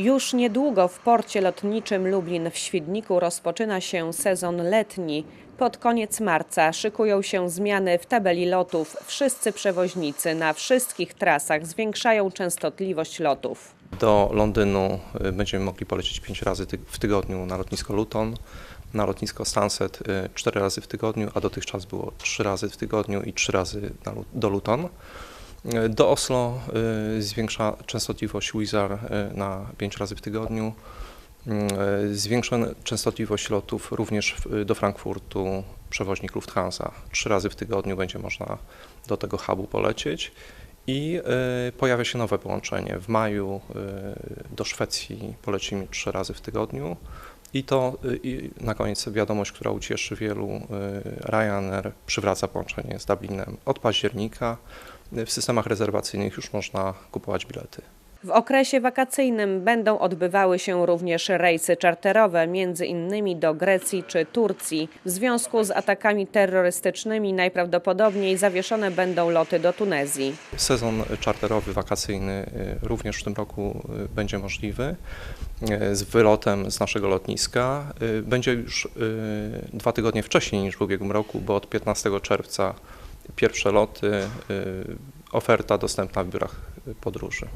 Już niedługo w porcie lotniczym Lublin w Świdniku rozpoczyna się sezon letni. Pod koniec marca szykują się zmiany w tabeli lotów. Wszyscy przewoźnicy na wszystkich trasach zwiększają częstotliwość lotów. Do Londynu y, będziemy mogli polecieć 5 razy w tygodniu na lotnisko Luton, na lotnisko Stansted 4 razy w tygodniu, a dotychczas było 3 razy w tygodniu i 3 razy do Luton. Do Oslo y, zwiększa częstotliwość Wizz Air y, na 5 razy w tygodniu. Y, Zwiększa częstotliwość lotów również do Frankfurtu przewoźnik Lufthansa. 3 razy w tygodniu będzie można do tego hubu polecieć. I pojawia się nowe połączenie. W maju do Szwecji polecimy trzy razy w tygodniu. I to i na koniec wiadomość, która ucieszy wielu. Ryanair przywraca połączenie z Dublinem od października. W systemach rezerwacyjnych już można kupować bilety. W okresie wakacyjnym będą odbywały się również rejsy czarterowe, między innymi do Grecji czy Turcji. W związku z atakami terrorystycznymi najprawdopodobniej zawieszone będą loty do Tunezji. Sezon czarterowy, wakacyjny y, również w tym roku y, będzie możliwy y, z wylotem z naszego lotniska. Będzie już dwa tygodnie wcześniej niż w ubiegłym roku, bo od 15 czerwca pierwsze loty, y, oferta dostępna w biurach podróży.